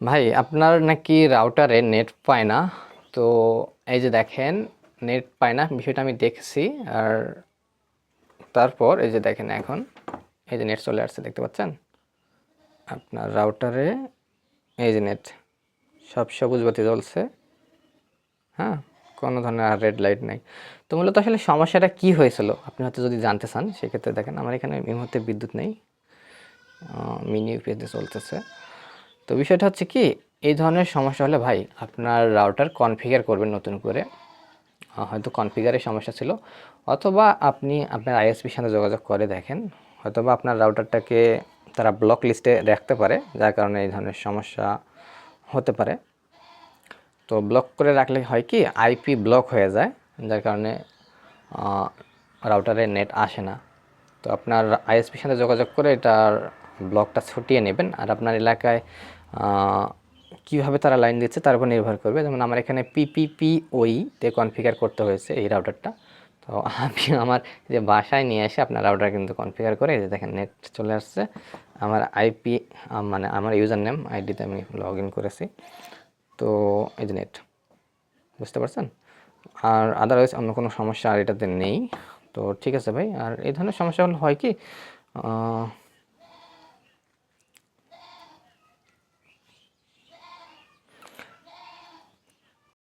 ভাই, আপনার নাকি রাউটারে নেট পায় না। তো এই যে দেখেন নেট পায় না, বিষয়টা আমি দেখছি। আর তারপর এই যে দেখেন এখন, এই যে নেট চলে আসছে, দেখতে পাচ্ছেন? আপনার রাউটারে এই যে নেট সব সবুজ বাতি জ্বলছে। হ্যাঁ কোনো ধরনের আর রেড লাইট নাই। তো মূলত আসলে সমস্যাটা কি হয়েছিল, আপনি হয়তো যদি জানতে চান, সেক্ষেত্রে দেখেন, আমার এখানে এই মুহূর্তে বিদ্যুৎ নেই। মিনি ইউপিএসে চলতেছে। তো বিষয়টা হচ্ছে কি, এই ধরনের সমস্যা হলে ভাই আপনার রাউটার কনফিগার করবেন নতুন করে। হয়তো কনফিগারের সমস্যা ছিল। অথবা আপনি আপনার আইএসপির সাথে যোগাযোগ করে দেখেন। হয়তোবা আপনার রাউটারটাকে তারা ব্লক লিস্টে রাখতে পারে, যার কারণে এই ধরনের সমস্যা হতে পারে। তো ব্লক করে রাখলে হয় কি আইপি ব্লক হয়ে যায়, যার কারণে রাউটারে নেট আসে না। তো আপনার আইএসপির সাথে যোগাযোগ করে এটার ব্লকটা ছুটিয়ে নেবেন আর আপনার এলাকায় কীভাবে তারা লাইন দিচ্ছে তার উপর নির্ভর করবে। যেমন আমার এখানে পিপিপি ওইতে কনফিগার করতে হয়েছে এই রাউটারটা তো আমি আমার যে বাসায় নিয়ে এসে আপনার রাউটার কিন্তু কনফিগার করে যে দেখেন নেট চলে আসছে। আমার আইপি মানে আমার ইউজার নেম আইডিতে আমি লগ ইন করেছি। তো এই যে নেট বুঝতে পারছেন? আর আদারওয়াইজ অন্য কোনো সমস্যা আর এটাতে নেই। তো ঠিক আছে ভাই, আর এই ধরনের সমস্যা হয় কি